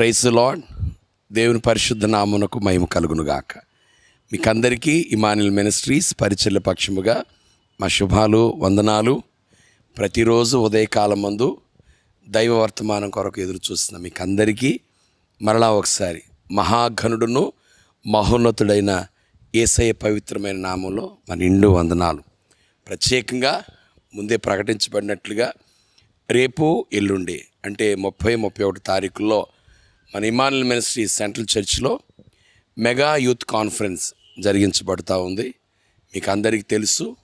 Price lord దేవుని పరిశుద్ధ నామునకు మహిమ కలుగునుగాక. మీకందరికీ ఇమానిల్ మినిస్ట్రీస్ పరిచర్ల పక్షముగా మా శుభాలు వందనాలు. ప్రతిరోజు ఉదయకాలం మందు దైవ వర్తమానం కొరకు ఎదురు చూస్తున్న మీకు అందరికీ మరలా ఒకసారి మహాఘనుడును మహోన్నతుడైన ఏసయ పవిత్రమైన నామంలో మన నిండు వందనాలు. ప్రత్యేకంగా ముందే ప్రకటించబడినట్లుగా రేపు ఎల్లుండి అంటే ముప్పై ముప్పై ఒకటి తారీఖుల్లో మన ఇమానుల్ మినిస్ట్రీ సెంట్రల్ చర్చ్లో మెగా యూత్ కాన్ఫరెన్స్ జరిగించబడుతూ ఉంది. మీకు అందరికీ తెలుసు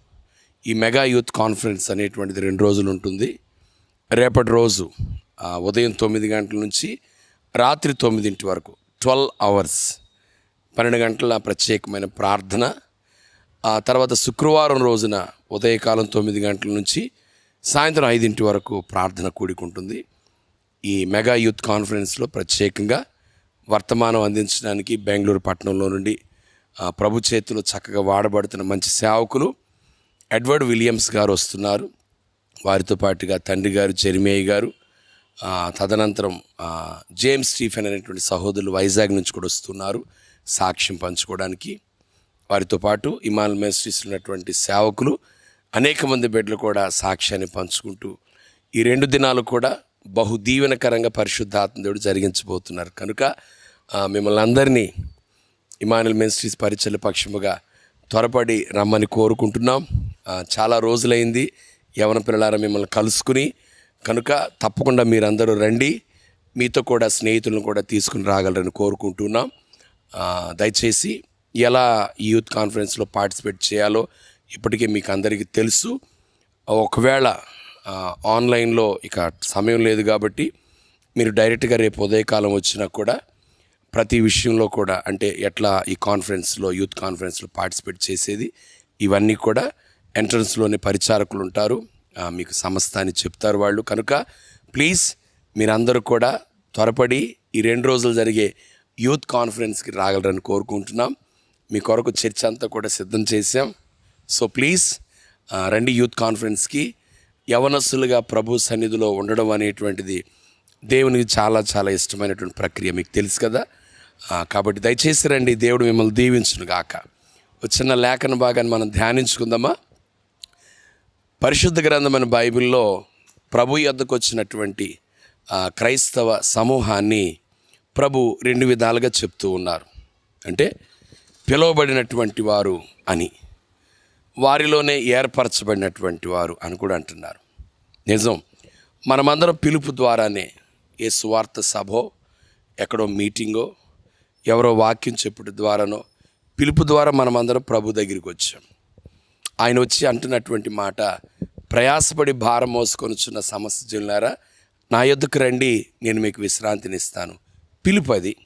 ఈ మెగా యూత్ కాన్ఫరెన్స్ అనేటువంటిది రెండు రోజులు ఉంటుంది. రేపటి రోజు ఉదయం తొమ్మిది గంటల నుంచి రాత్రి తొమ్మిదింటి వరకు ట్వెల్వ్ అవర్స్ పన్నెండు గంటల ప్రత్యేకమైన ప్రార్థన. ఆ తర్వాత శుక్రవారం రోజున ఉదయకాలం తొమ్మిది గంటల నుంచి సాయంత్రం ఐదింటి వరకు ప్రార్థన కూడుకుంటుంది. ఈ మెగా యూత్ కాన్ఫరెన్స్లో ప్రత్యేకంగా వర్తమానం అందించడానికి బెంగళూరు పట్టణంలో నుండి ప్రభు చేతిలో చక్కగా వాడబడుతున్న మంచి సేవకులు ఎడ్వర్డ్ విలియమ్స్ గారు వస్తున్నారు. వారితో పాటుగా తండ్రి గారు చెరిమేయ్ గారు తదనంతరం జేమ్స్ స్టీఫెన్ అనేటువంటి సహోదరులు వైజాగ్ నుంచి కూడా వస్తున్నారు సాక్ష్యం పంచుకోవడానికి. వారితో పాటు ఇమాన్ మెస్ట్రీస్ ఉన్నటువంటి సేవకులు అనేక మంది బిడ్డలు కూడా సాక్ష్యాన్ని పంచుకుంటూ ఈ రెండు దినాలు కూడా బహు దీవెనకరంగా పరిశుద్ధాత్మ దేవుడు జరిగించబోతున్నారు. కనుక మిమ్మల్ని అందరినీ ఇమానుల్ మినిస్ట్రీస్ పరిచయ పక్షముగా త్వరపడి రమ్మని కోరుకుంటున్నాం. చాలా రోజులైంది. యవన పిల్లలారా మిమ్మల్ని కలుసుకుని కనుక తప్పకుండా మీరందరూ రండి. మీతో కూడా స్నేహితులను కూడా తీసుకుని రాగలరని కోరుకుంటున్నాం. దయచేసి ఎలా ఈ యూత్ కాన్ఫరెన్స్లో పార్టిసిపేట్ చేయాలో ఇప్పటికే మీకు అందరికీ తెలుసు. ఒకవేళ ఆన్లైన్లో ఇక సమయం లేదు కాబట్టి మీరు డైరెక్ట్గా రేపు ఉదయకాలం వచ్చినా కూడా ప్రతి విషయంలో కూడా అంటే ఎట్లా ఈ కాన్ఫరెన్స్లో యూత్ కాన్ఫరెన్స్లో పార్టిసిపేట్ చేసేది ఇవన్నీ కూడా ఎంట్రన్స్లోనే పరిచారకులు ఉంటారు. మీకు మీకు అని చెప్తారు వాళ్ళు. కనుక ప్లీజ్ మీరందరూ కూడా త్వరపడి ఈ రెండు రోజులు జరిగే యూత్ కాన్ఫరెన్స్కి రాగలరని కోరుకుంటున్నాం. మీ కొరకు చర్చ అంతా కూడా సిద్ధం చేశాం. సో ప్లీజ్ రండి యూత్ కాన్ఫరెన్స్కి. యవనస్సులుగా ప్రభు సన్నిధిలో ఉండడం అనేటువంటిది దేవునికి చాలా చాలా ఇష్టమైనటువంటి ప్రక్రియ మీకు తెలుసు కదా. కాబట్టి దయచేసి రండి దేవుడు మిమ్మల్ని దీవించును గాక ఒక చిన్న లేఖన భాగాన్ని మనం ధ్యానించుకుందామా? పరిశుద్ధ గ్రంథమైన బైబిల్లో ప్రభు యొద్దకు వచ్చినటువంటి క్రైస్తవ సమూహాన్ని ప్రభు రెండు విధాలుగా చెప్తూ ఉన్నారు. అంటే పిలువబడినటువంటి వారు అని. వారిలోనే ఏర్పరచబడినటువంటి వారు అని కూడా అంటున్నారు. నిజం. మనమందరం పిలుపు ద్వారానే ఏ సువార్త సభో ఎక్కడో మీటింగో ఎవరో వాక్యం చెప్పుడు ద్వారానో పిలుపు ద్వారా మనమందరం ప్రభు దగ్గరికి వచ్చాం. ఆయన వచ్చి అంటున్నటువంటి మాట ప్రయాసపడి భారం మోసుకొనుచున్న సమస్య జనులారా నా యొద్దకు రండి నేను మీకు విశ్రాంతినిస్తాను. పిలుపు అది.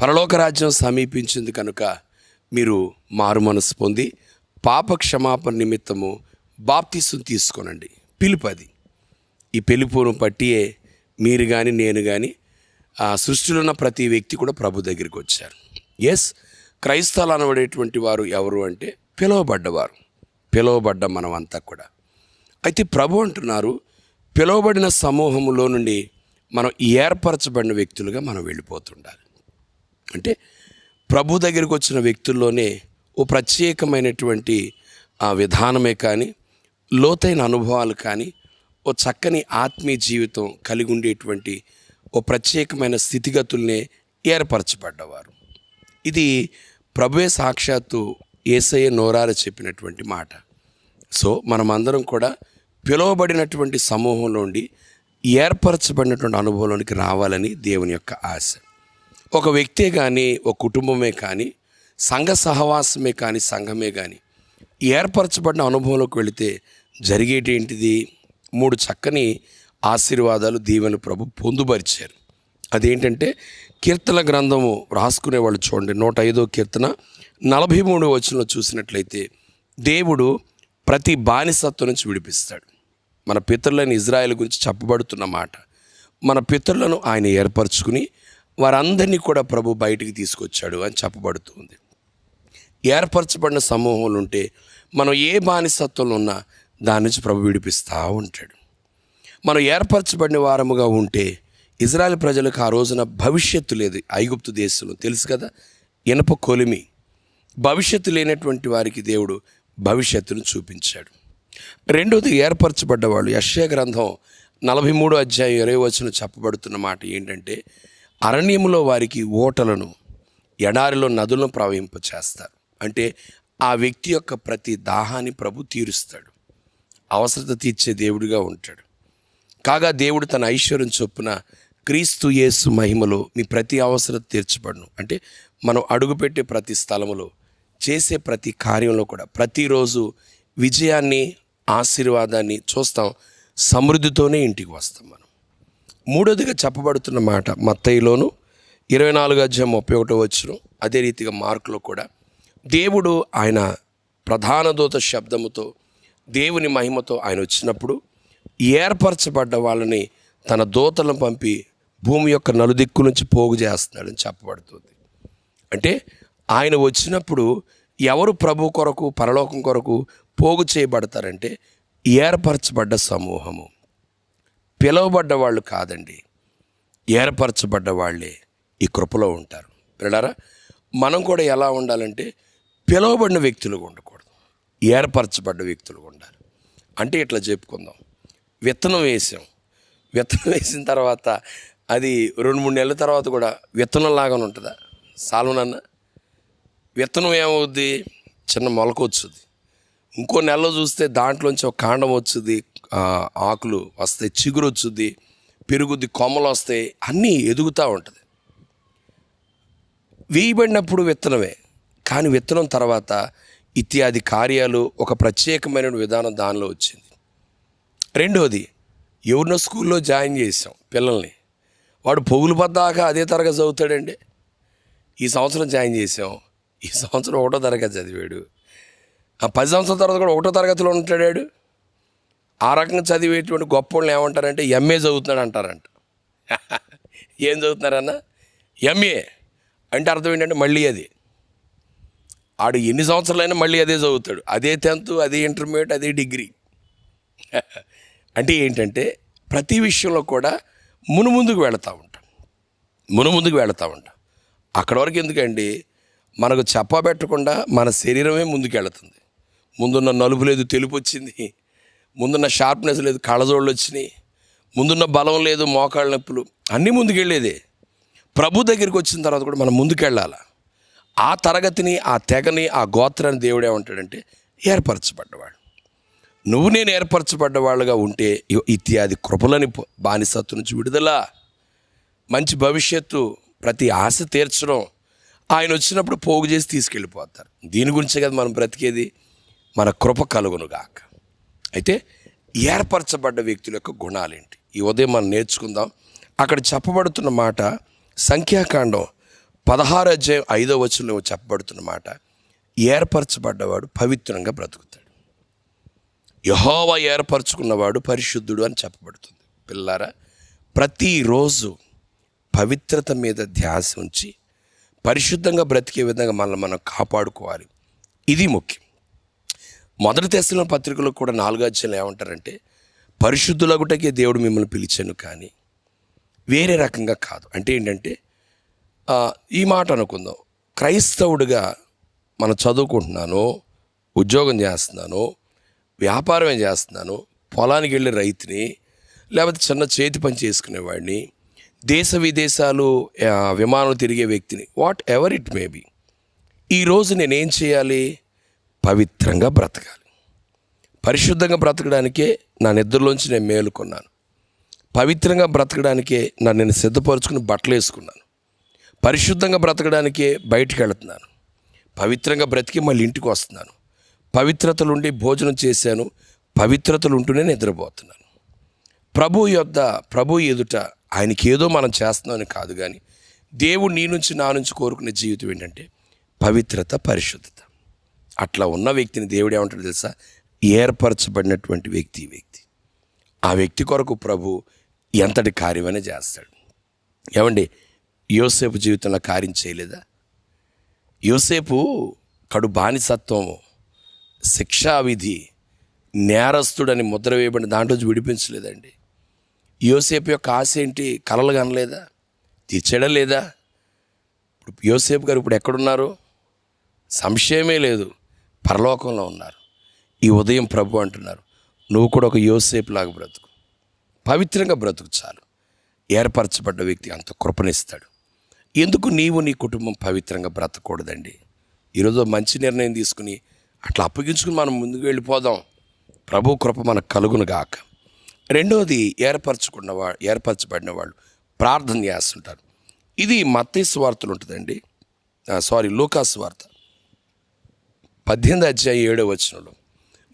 పరలోక రాజ్యం సమీపించింది కనుక మీరు మారు మనసు పొంది పాప క్షమాపణ నిమిత్తము బాప్తీసును తీసుకోనండి. పిలుపు అది ఈ పిలుపును పట్టియే మీరు కానీ నేను కానీ ఆ సృష్టిలో ఉన్న ప్రతి వ్యక్తి కూడా ప్రభు దగ్గరికి వచ్చారు. ఎస్ క్రైస్తవులు అనబడేటువంటి వారు ఎవరు అంటే పిలువబడ్డవారు. పిలువబడ్డ మనమంతా కూడా. అయితే ప్రభు అంటున్నారు పిలువబడిన సమూహంలో నుండి మనం ఏర్పరచబడిన వ్యక్తులుగా మనం వెళ్ళిపోతుండాలి. అంటే ప్రభు దగ్గరికి వచ్చిన వ్యక్తుల్లోనే ఓ ప్రత్యేకమైనటువంటి ఆ విధానమే కానీ లోతైన అనుభవాలు కానీ ఓ చక్కని ఆత్మీయ జీవితం కలిగి ఉండేటువంటి ఓ ప్రత్యేకమైన స్థితిగతుల్నే ఏర్పరచబడ్డవారు. ఇది ప్రభువే సాక్షాత్తు ఏసయ్య నోరార చెప్పినటువంటి మాట. సో మనమందరం కూడా పిలువబడినటువంటి సమూహంలో ఉండి ఏర్పరచబడినటువంటి అనుభవంలోనికి రావాలని దేవుని యొక్క ఆశ. ఒక వ్యక్తే కానీ ఒక కుటుంబమే కానీ సంఘ సహవాసమే కానీ సంఘమే కానీ ఏర్పరచబడిన అనుభవంలోకి వెళితే జరిగేటి ఏంటిది? మూడు చక్కని ఆశీర్వాదాలు దీవెన ప్రభు పొందుపరిచారు. అదేంటంటే కీర్తన గ్రంథము రాసుకునే వాళ్ళు చూడండి నూట ఐదో కీర్తన నలభై మూడు వచనంలో చూసినట్లయితే దేవుడు ప్రతి బానిసత్వం నుంచి విడిపిస్తాడు. మన పితరులను ఇజ్రాయెల్ గురించి చెప్పబడుతున్న మాట. మన పితరులను ఆయన ఏర్పరచుకుని వారందరినీ కూడా ప్రభు బయటికి తీసుకొచ్చాడు అని చెప్పబడుతుంది. ఏర్పరచబడిన సమూహంలో ఉంటే మనం ఏ బానిసత్వంలో ఉన్నా దాని నుంచి ప్రభు విడిపిస్తూ ఉంటాడు. మనం ఏర్పరచబడిన వారముగా ఉంటే ఇజ్రాయెల్ ప్రజలకు ఆ రోజున భవిష్యత్తు లేదు. ఐగుప్తు దేశంలో తెలుసు కదా? ఇనప కొలిమి. భవిష్యత్తు లేనటువంటి వారికి దేవుడు భవిష్యత్తును చూపించాడు. రెండోది ఏర్పరచబడ్డ వాళ్ళు యశ్య గ్రంథం నలభై మూడో అధ్యాయం ఇరవై వచ్చిన చెప్పబడుతున్న మాట ఏంటంటే అరణ్యములో వారికి ఓటలను ఎడారిలో నదులను ప్రవహింపచేస్తారు. అంటే ఆ వ్యక్తి యొక్క ప్రతి దాహాన్ని ప్రభు తీరుస్తాడు. అవసరత తీర్చే దేవుడిగా ఉంటాడు. కాగా దేవుడు తన ఐశ్వర్యం చొప్పున క్రీస్తు యేసు మహిమలో మీ ప్రతి అవసరం తీర్చబడను. అంటే మనం అడుగుపెట్టే ప్రతి స్థలములో చేసే ప్రతి కార్యంలో కూడా ప్రతిరోజు విజయాన్ని ఆశీర్వాదాన్ని చూస్తాం. సమృద్ధితోనే ఇంటికి వస్తాం మనం. మూడోదిగా చెప్పబడుతున్న మాట మత్తయిలోను ఇరవై నాలుగు అధ్యాయం ముప్పై ఒకటో వచ్చిన అదే రీతిగా మార్కులో కూడా దేవుడు ఆయన ప్రధాన దూత శబ్దముతో దేవుని మహిమతో ఆయన వచ్చినప్పుడు ఏర్పరచబడ్డ వాళ్ళని తన దూతలను పంపి భూమి యొక్క నలుదిక్కు నుంచి పోగు చేస్తున్నాడని చెప్పబడుతుంది. అంటే ఆయన వచ్చినప్పుడు ఎవరు ప్రభు కొరకు పరలోకం కొరకు పోగు చేయబడతారంటే ఏర్పరచబడ్డ సమూహము. పిలువబడ్డ వాళ్ళు కాదండి. ఏర్పరచబడ్డ వాళ్ళే ఈ కృపలో ఉంటారు. పిల్లరా మనం కూడా ఎలా ఉండాలంటే పిలువబడిన వ్యక్తులుగా ఉండకూడదు. ఏర్పరచబడ్డ వ్యక్తులుగా ఉండాలి. అంటే ఇట్లా చెప్పుకుందాం. విత్తనం వేసాం. విత్తనం వేసిన తర్వాత అది రెండు మూడు నెలల తర్వాత కూడా విత్తనం లాగానే ఉంటుందా? సాల్వనన్న విత్తనం ఏమవుద్ది? చిన్న మొలక వచ్చుద్ది. ఇంకో నెలలో చూస్తే దాంట్లోంచి ఒక కాండం వచ్చుద్ది. ఆకులు వస్తాయి చిగురు వచ్చుద్ది పెరుగుద్ది కొమ్మలు వస్తాయి అన్నీ ఎదుగుతూ ఉంటుంది. వేయబడినప్పుడు విత్తనమే. కానీ విత్తనం తర్వాత ఇత్యాది కార్యాలు ఒక ప్రత్యేకమైన విధానం దానిలో వచ్చింది. రెండవది ఎవరినో స్కూల్లో జాయిన్ చేసాం పిల్లల్ని. వాడు పొగులు పద్దాక అదే తరగతి చదువుతాడండి. ఈ సంవత్సరం జాయిన్ చేసాం ఈ సంవత్సరం ఒకటో తరగతి చదివాడు. ఆ పది సంవత్సరాల తర్వాత కూడా ఒకటో తరగతిలో ఉంటాడాడు ఆ రకంగా చదివేటువంటి గొప్ప వాళ్ళు ఏమంటారంటే ఎంఏ చదువుతున్నాడు అంటారంట ఏం చదువుతున్నారన్న? ఎంఏ అంటే అర్థం ఏంటంటే మళ్ళీ అది. ఆడు ఎన్ని సంవత్సరాలైనా మళ్ళీ అదే చదువుతాడు. అదే టెన్త్ అదే ఇంటర్మీడియట్ అదే డిగ్రీ. అంటే ఏంటంటే ప్రతి విషయంలో కూడా మునుముందుకు వెళుతూ ఉంటాం. మునుముందుకు వెళుతూ ఉంటాం. అక్కడ వరకు ఎందుకండి? మనకు చెప్పబెట్టకుండా మన శరీరమే ముందుకు వెళుతుంది. ముందున్న నలుపు లేదు తెలుపు వచ్చింది. ముందున్న షార్ప్నెస్ లేదు కళ్ళజోళ్ళు వచ్చినాయి. ముందున్న బలం లేదు మోకాళ్ళ నొప్పులు. అన్నీ ముందుకెళ్ళేదే ప్రభు దగ్గరికి వచ్చిన తర్వాత కూడా మనం ముందుకెళ్ళాలా ఆ తరగతిని ఆ తెగని ఆ గోత్రాన్ని దేవుడు ఏమంటాడంటే ఏర్పరచబడ్డవాడు. నువ్వు నేను ఏర్పరచబడ్డ వాళ్ళుగా ఉంటే ఇత్యాది కృపలని బానిసత్తు నుంచి విడుదల. మంచి భవిష్యత్తు ప్రతి ఆశ తీర్చడం. ఆయన వచ్చినప్పుడు పోగు చేసి తీసుకెళ్ళిపోతారు. దీని గురించే కదా మనం బ్రతికేది? మన కృప కలుగునుగాక అయితే ఏర్పరచబడ్డ వ్యక్తుల యొక్క గుణాలేంటి? ఈ ఉదయం మనం నేర్చుకుందాం. అక్కడ చెప్పబడుతున్న మాట సంఖ్యాకాండం. పదహారు అధ్యాయం ఐదో వచనంలో చెప్పబడుతున్న మాట ఏర్పరచబడ్డవాడు పవిత్రంగా బ్రతుకుతాడు. యహోవా ఏర్పరచుకున్నవాడు పరిశుద్ధుడు అని చెప్పబడుతుంది. పిల్లారా ప్రతిరోజు పవిత్రత మీద ధ్యాస ఉంచి పరిశుద్ధంగా బ్రతికే విధంగా మనల్ని మనం కాపాడుకోవాలి. ఇది ముఖ్యం. మొదటి తెస్తున్న పత్రికలో కూడా నాలుగో అధ్యాయులు ఏమంటారంటే పరిశుద్ధులగుటకే దేవుడు మిమ్మల్ని పిలిచాను కానీ వేరే రకంగా కాదు. అంటే ఏంటంటే ఈ మాట అనుకుందాం. క్రైస్తవుడిగా మనం చదువుకుంటున్నాను ఉద్యోగం చేస్తున్నాను వ్యాపారం చేస్తున్నాను పొలానికి వెళ్ళే రైతుని లేకపోతే చిన్న చేతి పని చేసుకునేవాడిని దేశ విదేశాలు విమానం తిరిగే వ్యక్తిని whatever it may be ఈరోజు నేనేం చేయాలి? పవిత్రంగా బ్రతకాలి. పరిశుద్ధంగా బ్రతకడానికే నా నిద్రలోంచి నేను మేలుకున్నాను. పవిత్రంగా బ్రతకడానికే నన్ను నేను సిద్ధపరచుకుని బట్టలు వేసుకున్నాను పరిశుద్ధంగా బ్రతకడానికే బయటికి వెళుతున్నాను. పవిత్రంగా బ్రతికి మళ్ళీ ఇంటికి వస్తున్నాను. పవిత్రతలుండి భోజనం చేశాను. పవిత్రతలుంటూనే నిద్రపోతున్నాను. ప్రభు యొద్ద ప్రభు ఎదుట ఆయనకి ఏదో మనం చేస్తున్నామని కాదు కానీ దేవుడు నీ నుంచి నా నుంచి కోరుకునే జీవితం ఏంటంటే పవిత్రత పరిశుద్ధత. అట్లా ఉన్న వ్యక్తిని దేవుడు ఏమంటాడు తెలుసా? ఏర్పరచబడినటువంటి వ్యక్తి ఈ వ్యక్తి. ఆ వ్యక్తి కొరకు ప్రభు ఎంతటి కార్యమైనా చేస్తాడు. ఏమండి? యోసేపు జీవితంలో కార్యం చేయలేదా? యోసేపు కడు బానిసత్వము శిక్షావిధి నేరస్తుడని ముద్ర వేయబడిన దాంట్లో విడిపించలేదండి. యోసేపు యొక్క ఆశ ఏంటి? కలలు కనలేదా? తీర్చడం లేదా? ఇప్పుడు యోసేపు గారు ఇప్పుడు ఎక్కడున్నారు? సంశయమే లేదు. పరలోకంలో ఉన్నారు. ఈ ఉదయం ప్రభు అంటున్నారు నువ్వు కూడా ఒక యోసేపు లాగా బ్రతుకు. పవిత్రంగా బ్రతుకు చాలు. ఏర్పరచబడ్డ వ్యక్తి అంత కృపణిస్తాడు ఎందుకు నీవు నీ కుటుంబం పవిత్రంగా బ్రతకూడదండి? ఈరోజు మంచి నిర్ణయం తీసుకుని అట్లా అప్పగించుకుని మనం ముందుకు వెళ్ళిపోదాం. ప్రభు కృప మనకు కలుగును గాక. రెండవది ఏర్పరచుకున్న వా ఏర్పరచబడిన వాళ్ళు ప్రార్థన చేస్తుంటారు. ఇది మత్తయి వార్తలు ఉంటుందండి. సారీ లూకాస్ వార్త. పద్దెనిమిది అధ్యాయం ఏడో వచనంలో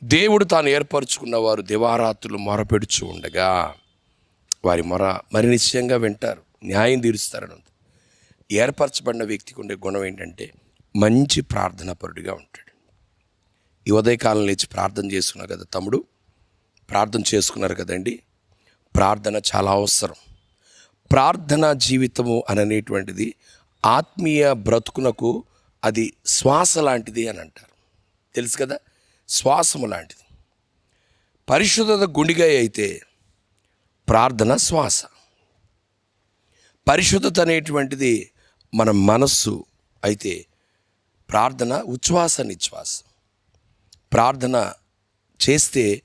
దేవుడు తాను ఏర్పరచుకున్న వారు దివారాత్రులు మొరపెడుచు ఉండగా వారి మొర మరి నిశ్చయంగా వింటారు. న్యాయం తీరుస్తారని ఏర్పరచబడిన వ్యక్తికి ఉండే గుణం ఏంటంటే మంచి ప్రార్థనాపరుడిగా ఉంటాడు. ఈ ఉదయకాలం లేచి ప్రార్థన చేసుకున్నారు కదా తమ్ముడు? ప్రార్థన చేసుకున్నారు కదండి? ప్రార్థన చాలా అవసరం. ప్రార్థన జీవితము అననేటువంటిది ఆత్మీయ బ్రతుకునకు అది శ్వాస లాంటిది అని అంటారు. తెలుసు కదా? శ్వాసము లాంటిది. పరిశుద్ధత గుండిగా అయితే ప్రార్థన శ్వాస. పరిశుద్ధత అనేటువంటిది మన మనస్సు అయితే ప్రార్థన ఉచ్ఛ్వాస నిశ్వాస. ప్రార్థన చేస్తే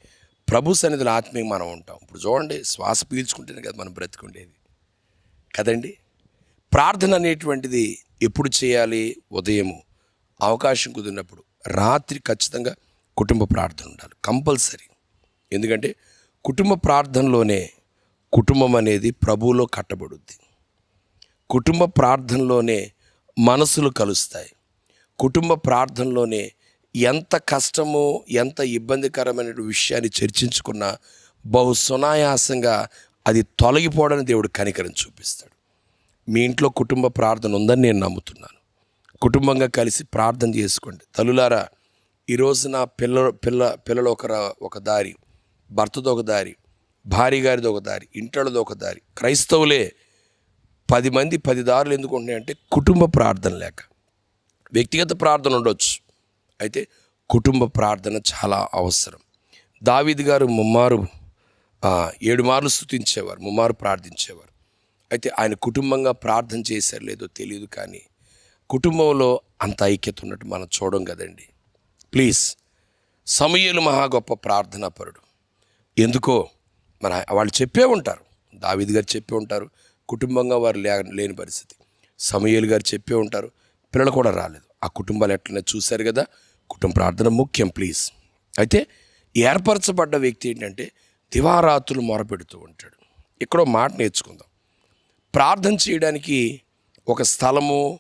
ప్రభు సన్నిధిలో ఆత్మీయ మనం ఉంటాం. ఇప్పుడు చూడండి శ్వాస పీల్చుకుంటేనే కదా మనం బ్రతికుండేది. కదండి? ప్రార్థన అనేటువంటిది ఎప్పుడు చేయాలి? ఉదయము. అవకాశం కుదిరినప్పుడు. రాత్రి ఖచ్చితంగా కుటుంబ ప్రార్థన ఉండాలి. కంపల్సరీ. ఎందుకంటే కుటుంబ ప్రార్థనలోనే కుటుంబం అనేది ప్రభువులో కట్టబడుద్ది. కుటుంబ ప్రార్థనలోనే మనసులు కలుస్తాయి. కుటుంబ ప్రార్థనలోనే ఎంత కష్టమో ఎంత ఇబ్బందికరమైన విషయాన్ని చర్చించుకున్నా బహు సునాయాసంగా అది తొలగిపోవడం దేవుడు కనికరం చూపిస్తాడు. మీ ఇంట్లో కుటుంబ ప్రార్థన ఉందని నేను నమ్ముతున్నాను. కుటుంబంగా కలిసి ప్రార్థన చేసుకోండి. తల్లులారా ఈరోజు నా పిల్ల పిల్ల పిల్లలు ఒక ఒక దారి భర్తతో ఒక దారి భార్య గారిది ఒక దారి ఇంట్లోది ఒక దారి క్రైస్తవులే పది మంది పది దారులు ఎందుకు ఉంటున్నాయంటే కుటుంబ ప్రార్థన లేక. వ్యక్తిగత ప్రార్థన ఉండొచ్చు. అయితే కుటుంబ ప్రార్థన చాలా అవసరం. దావీద్ గారు ముమ్మారు ఏడు మార్లు స్థుతించేవారు ముమ్మారు ప్రార్థించేవారు. అయితే ఆయన కుటుంబంగా ప్రార్థన చేశారు లేదో తెలియదు కానీ కుటుంబంలో అంత ఐక్యత ఉన్నట్టు మనం చూడం కదండి. ప్లీజ్ సమయలు మహా గొప్ప ప్రార్థనాపరుడు. ఎందుకో? మన వాళ్ళు చెప్పే ఉంటారు. దావీద్ గారు చెప్పే ఉంటారు. కుటుంబంగా వారు లే లేని పరిస్థితి. సమయలు గారు చెప్పే ఉంటారు పిల్లలు కూడా రాలేదు. ఆ కుటుంబాలు ఎట్లనే చూశారు కదా? కుటుంబ ప్రార్థన ముఖ్యం ప్లీజ్. అయితే ఏర్పరచబడ్డ వ్యక్తి ఏంటంటే దివారాత్రులు మొరపెడుతూ ఉంటాడు. ఇక్కడో మాట నేర్చుకుందాం. ప్రార్థన చేయడానికి ఒక స్థలము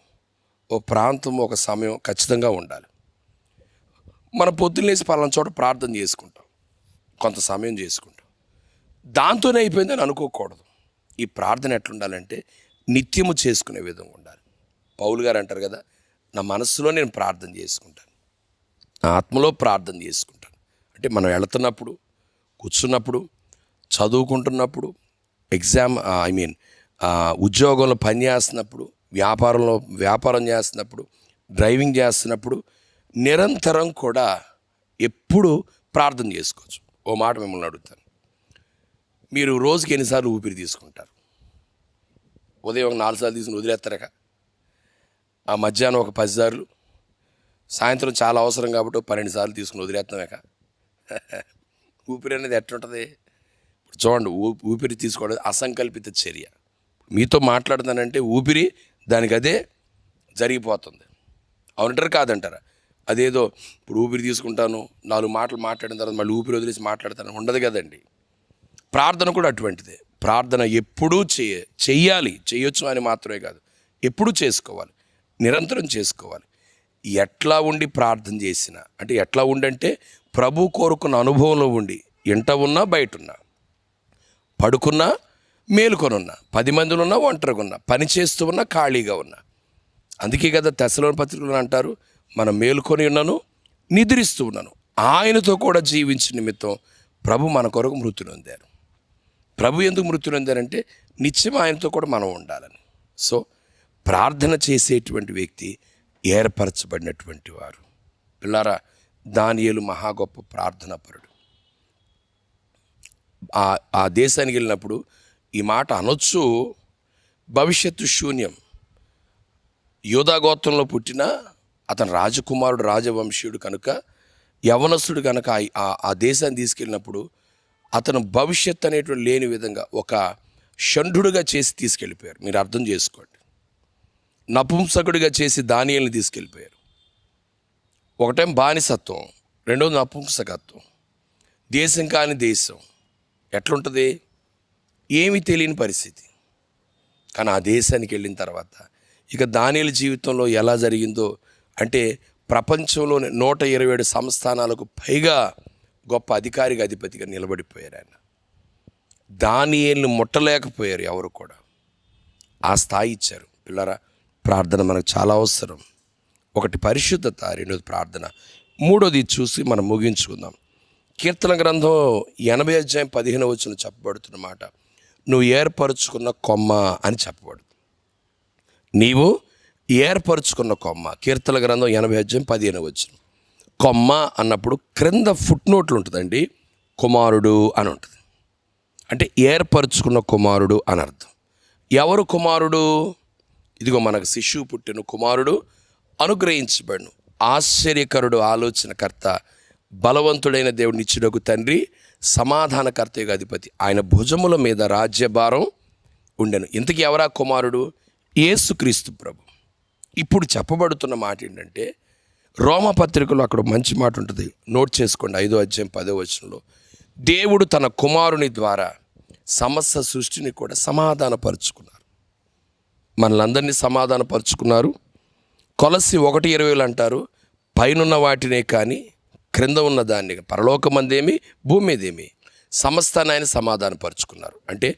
ఒక ప్రాంతము ఒక సమయం ఖచ్చితంగా ఉండాలి. మన పొద్దున్నేసి పలానా చోట ప్రార్థన చేసుకుంటాం. కొంత సమయం చేసుకుంటాం. దాంతోనే అయిపోయిందని అనుకోకూడదు. ఈ ప్రార్థన ఎట్లుండాలంటే నిత్యము చేసుకునే విధంగా ఉండాలి. పౌలు గారు అంటారు కదా నా మనస్సులో నేను ప్రార్థన చేసుకుంటాను. నా ఆత్మలో ప్రార్థన చేసుకుంటాను. అంటే మనం వెళుతున్నప్పుడు కూర్చున్నప్పుడు చదువుకుంటున్నప్పుడు ఎగ్జామ్ ఐ మీన్ ఉద్యోగంలో పని చేస్తున్నప్పుడు వ్యాపారంలో వ్యాపారం చేస్తున్నప్పుడు డ్రైవింగ్ చేస్తున్నప్పుడు నిరంతరం కూడా ఎప్పుడు ప్రార్థన చేసుకోవచ్చు. ఓ మాట మిమ్మల్ని అడుగుతాను. మీరు రోజుకి ఎన్నిసార్లు ఊపిరి తీసుకుంటారు? ఉదయం ఒక నాలుగు సార్లు తీసుకుని వదిలేస్తారక? ఆ మధ్యాహ్నం ఒక పది సార్లు? సాయంత్రం చాలా అవసరం కాబట్టి పన్నెండు సార్లు తీసుకుని వదిలేస్తామేక ఊపిరి అనేది ఎట్లుంటుంది? ఇప్పుడు చూడండి ఊ ఊపిరి తీసుకోవడం అసంకల్పిత చర్య. మీతో మాట్లాడుతానంటే ఊపిరి దానికి అదే జరిగిపోతుంది. అవునంటారు కాదంటారా? అదేదో ఇప్పుడు ఊపిరి తీసుకుంటాను నాలుగు మాటలు మాట్లాడిన తర్వాత మళ్ళీ ఊపిరి వదిలేసి మాట్లాడతాను ఉండదు కదండి. ప్రార్థన కూడా అటువంటిదే. ప్రార్థన ఎప్పుడూ చేయ చెయ్యాలి. చేయొచ్చు అని మాత్రమే కాదు. ఎప్పుడూ చేసుకోవాలి? నిరంతరం చేసుకోవాలి. ఎట్లా ఉండి ప్రార్థన చేసినా అంటే ఎట్లా ఉండంటే ప్రభు కోరుకున్న అనుభవంలో ఉండి ఇంట ఉన్నా బయట ఉన్నా పడుకున్నా మేలుకొనున్నా పది మందిలో ఉన్నా ఒంటరిగా ఉన్నా పని చేస్తూ ఉన్నా ఖాళీగా ఉన్నా. అందుకే కదా తెసలోని పత్రికలు అంటారు మనం మేలుకొని ఉన్నాను నిద్రిస్తూ ఉన్నాను. ఆయనతో కూడా జీవించిన నిమిత్తం ప్రభు మన కొరకు మృతులు నొందారు ప్రభు ఎందుకు మృతి నిత్యం ఆయనతో కూడా మనం ఉండాలని. సో ప్రార్థన చేసేటువంటి వ్యక్తి ఏర్పరచబడినటువంటి వారు. పిల్లారా దానియలు మహా గొప్ప ప్రార్థనాపరుడు. ఆ ఆ దేశానికి వెళ్ళినప్పుడు ఈ మాట అనొచ్చు భవిష్యత్తు శూన్యం. యోధాగోత్రంలో పుట్టిన అతను రాజకుమారుడు రాజవంశీయుడు కనుక యవనస్తుడు కనుక ఆ- ఆ దేశాన్ని తీసుకెళ్ళినప్పుడు అతను భవిష్యత్ అనేటువంటి లేని విధంగా ఒక షంఢుడుగా చేసి తీసుకెళ్ళిపోయారు. మీరు అర్థం చేసుకోండి. నపుంసకుడిగా చేసి దానియల్ని తీసుకెళ్ళిపోయారు. ఒకటేం బానిసత్వం రెండోది నపుంసకత్వం. దేశం కాని దేశం ఎట్లుంటుంది? ఏమీ తెలియని పరిస్థితి. కానీ ఆ దేశానికి వెళ్ళిన తర్వాత ఇక దానియల జీవితంలో ఎలా జరిగిందో అంటే ప్రపంచంలోని నూట ఇరవై ఏడు సంస్థానాలకు పైగా గొప్ప అధికారిగా అధిపతిగా నిలబడిపోయారు ఆయన. దానియేల్ని ముట్టలేకపోయారు ఎవరు కూడా. ఆ స్థాయి ఇచ్చారు. పిల్లరా ప్రార్థన మనకు చాలా అవసరం. ఒకటి పరిశుద్ధత రెండోది ప్రార్థన. మూడోది చూసి మనం ముగించుకుందాం. కీర్తన గ్రంథం ఎనభై అధ్యాయం పదిహేను వచ్చిన చెప్పబడుతున్న మాట. నువ్వు ఏర్పరచుకున్న కొమ్మ అని చెప్పబడుతుంది. నీవు ఏర్పరచుకున్న కొమ్మ కీర్తన గ్రంథం ఎనభై అధ్యాయం పదిహేను వచ్చిన కొమ్మ అన్నప్పుడు క్రింద ఫుట్ నోట్లు ఉంటుందండి కుమారుడు అని ఉంటుంది అంటే ఏర్పరచుకున్న కుమారుడు అని అర్థం ఎవరు కుమారుడు? ఇదిగో మనకు శిశువు పుట్టిన కుమారుడు అనుగ్రహించబడును. ఆశ్చర్యకరుడు ఆలోచనకర్త బలవంతుడైన దేవుడిని ఇచ్చినకు తండ్రి సమాధానకర్తయ్య అధిపతి. ఆయన భుజముల మీద రాజ్యభారం ఉండెను. ఇంతకీ ఎవరా కుమారుడు? యేసుక్రీస్తు ప్రభు. ఇప్పుడు చెప్పబడుతున్న మాట ఏంటంటే రోమపత్రికలో అక్కడ మంచి మాట ఉంటుంది. నోట్ చేసుకోండి ఐదో అధ్యాయం పదో వచనంలో. దేవుడు తన కుమారుని ద్వారా సమస్త సృష్టిని కూడా సమాధానపరుచుకున్నారు. మనలందరినీ సమాధానపరుచుకున్నారు. కొలసి ఒకటి ఇరవైలు అంటారు పైనున్న వాటినే కానీ క్రింద ఉన్న దాన్ని పరలోకమందేమి భూమి మీదేమి సమస్తాన్ని ఆయన సమాధానపరుచుకున్నారు. అంటే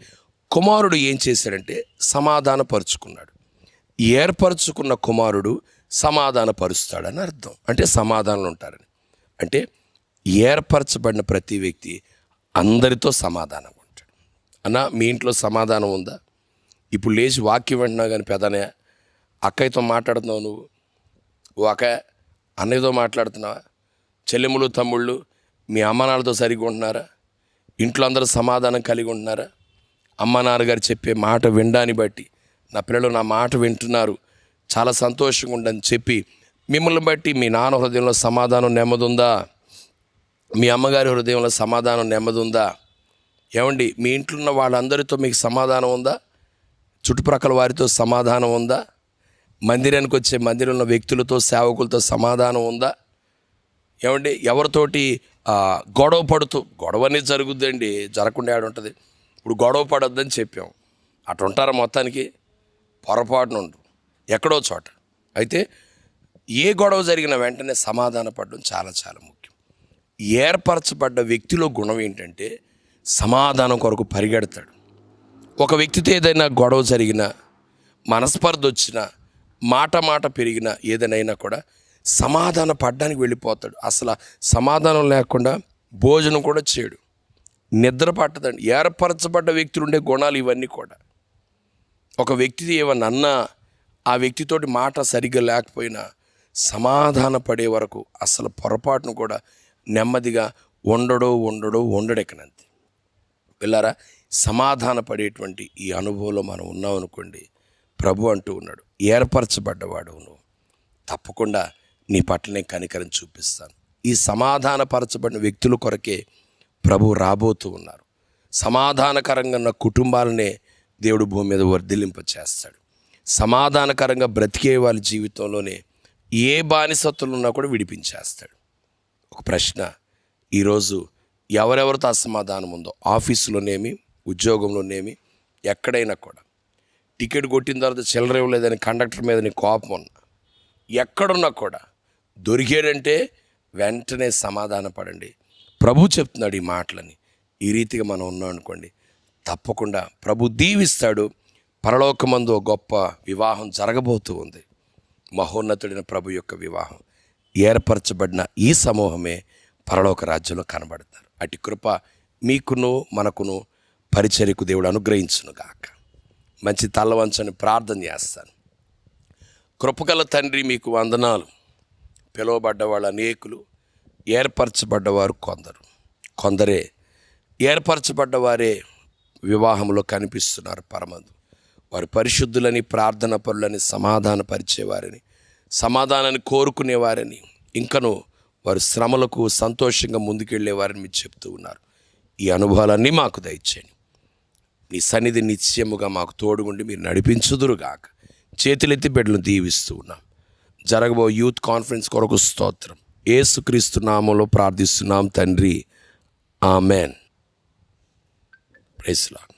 కుమారుడు ఏం చేశాడంటే సమాధానపరుచుకున్నాడు. ఏర్పరచుకున్న కుమారుడు సమాధానపరుస్తాడని అర్థం. అంటే సమాధానం ఉంటారని అంటే ఏర్పరచబడిన ప్రతి వ్యక్తి అందరితో సమాధానం ఉంటాడు అన్న మీ ఇంట్లో సమాధానం ఉందా? ఇప్పుడు లేచి వాక్యం వింటున్నా కానీ పెదనే అక్కయ్యతో మాట్లాడుతున్నావు నువ్వు. ఓ అక్క అన్నయ్యతో మాట్లాడుతున్నావా? చెల్లెములు తమ్ముళ్ళు మీ అమ్మనార్తో సరిగ్గా ఉంటున్నారా? ఇంట్లో అందరూ సమాధానం కలిగి ఉంటున్నారా? అమ్మ నాన్నగారు చెప్పే మాట వినడాన్ని బట్టి నా పిల్లలు నా మాట వింటున్నారు. చాలా సంతోషంగా ఉండని చెప్పి మిమ్మల్ని బట్టి మీ నాన్న హృదయంలో సమాధానం నెమ్మదుందా? మీ అమ్మగారి హృదయంలో సమాధానం నెమ్మదుందా? ఏమండి మీ ఇంట్లో ఉన్న వాళ్ళందరితో మీకు సమాధానం ఉందా? చుట్టుప్రక్కల వారితో సమాధానం ఉందా? మందిరానికి వచ్చే మందిరంలో వ్యక్తులతో సేవకులతో సమాధానం ఉందా? ఏమండి ఎవరితోటి గొడవ పడుతూ గొడవ అనేది జరుగుద్దండి జరగకుండా ఉంటుంది ఇప్పుడు గొడవ పడొద్దని చెప్పాం. అటు ఉంటారా మొత్తానికి? పొరపాటున ఉండు ఎక్కడో చోట. అయితే ఏ గొడవ జరిగిన వెంటనే సమాధాన పడడం చాలా చాలా ముఖ్యం. ఏర్పరచబడ్డ వ్యక్తిలో గుణం ఏంటంటే సమాధానం కొరకు పరిగెడతాడు. ఒక వ్యక్తితో ఏదైనా గొడవ జరిగినా మనస్పర్ధ వచ్చినా మాట మాట పెరిగినా ఏదైనా కూడా సమాధాన పడ్డానికి వెళ్ళిపోతాడు. అసలు సమాధానం లేకుండా భోజనం కూడా చేయడు. నిద్ర పట్టదండి. ఏర్పరచబడ్డ వ్యక్తులు ఉండే గుణాలు ఇవన్నీ కూడా. ఒక వ్యక్తి ఏమన్నా అన్నా ఆ వ్యక్తితోటి మాట సరిగ్గా లేకపోయినా సమాధాన పడే వరకు అసలు పొరపాటును కూడా నెమ్మదిగా ఉండడో ఉండడో ఉండడెక్కనంతే. పిల్లరా సమాధాన పడేటువంటి ఈ అనుభవంలో మనం ఉన్నాం అనుకోండి ప్రభు అంటూ ఉన్నాడు ఏర్పరచబడ్డవాడు నువ్వు. తప్పకుండా నీ పట్ల నేను కనికరం చూపిస్తాను. ఈ సమాధానపరచబడిన వ్యక్తుల కొరకే ప్రభు రాబోతూ ఉన్నారు. సమాధానకరంగా ఉన్న కుటుంబాలనే దేవుడు భూమి మీద వర్ధిలింప చేస్తాడు సమాధానకరంగా బ్రతికే వాళ్ళ జీవితంలోనే ఏ బానిసత్తులు ఉన్నా కూడా విడిపించేస్తాడు. ఒక ప్రశ్న ఈరోజు ఎవరెవరితో అసమాధానం ఉందో ఆఫీసులోనేమి ఉద్యోగంలోనేమి ఎక్కడైనా కూడా. టికెట్ కొట్టిన తర్వాత చిల్లర ఇవ్వలేదని కండక్టర్ మీద నీ కోపం ఉన్నా ఎక్కడున్నా కూడా దొరికాడంటే వెంటనే సమాధాన పడండి. ప్రభు చెప్తున్నాడు ఈ మాటలని. ఈ రీతిగా మనం ఉన్నాం అనుకోండి. తప్పకుండా ప్రభు దీవిస్తాడు. పరలోకమందు గొప్ప వివాహం జరగబోతూ ఉంది. మహోన్నతుడైన ప్రభు యొక్క వివాహం. ఏర్పరచబడిన ఈ సమూహమే పరలోక రాజ్యంలో కనబడతారు. అటు కృప మీకును మనకును పరిచర్యకు దేవుడు అనుగ్రహించును గాక. మంచి తల్లవంచని ప్రార్థన చేస్తాను. కృపగల తండ్రి మీకు వందనాలు. పిలువబడ్డ వాళ్ళ అనేకులు ఏర్పరచబడ్డవారు కొందరు. కొందరే ఏర్పరచబడ్డవారే వివాహంలో కనిపిస్తున్నారు పరమందు. వారు పరిశుద్ధులని ప్రార్థన పరులని సమాధానపరిచేవారని సమాధానాన్ని కోరుకునేవారని ఇంకను వారు శ్రమలకు సంతోషంగా ముందుకెళ్ళేవారని మీరు చెప్తూ ఉన్నారు. ఈ అనుభవాలన్నీ మాకు దయచేయండి. నీ సన్నిధి నిత్యముగా మాకు తోడుగుండి మీరు నడిపించుదురుగాక. చేతులెత్తి బిడ్డలను దీవిస్తూ ఉన్నాం. జరగబో యూత్ కాన్ఫరెన్స్ కొరకు స్తోత్రం. ఏసుక్రీస్తు నామంలో ప్రార్థిస్తున్నాం తండ్రి. ఆమెన్. ప్రైస్లా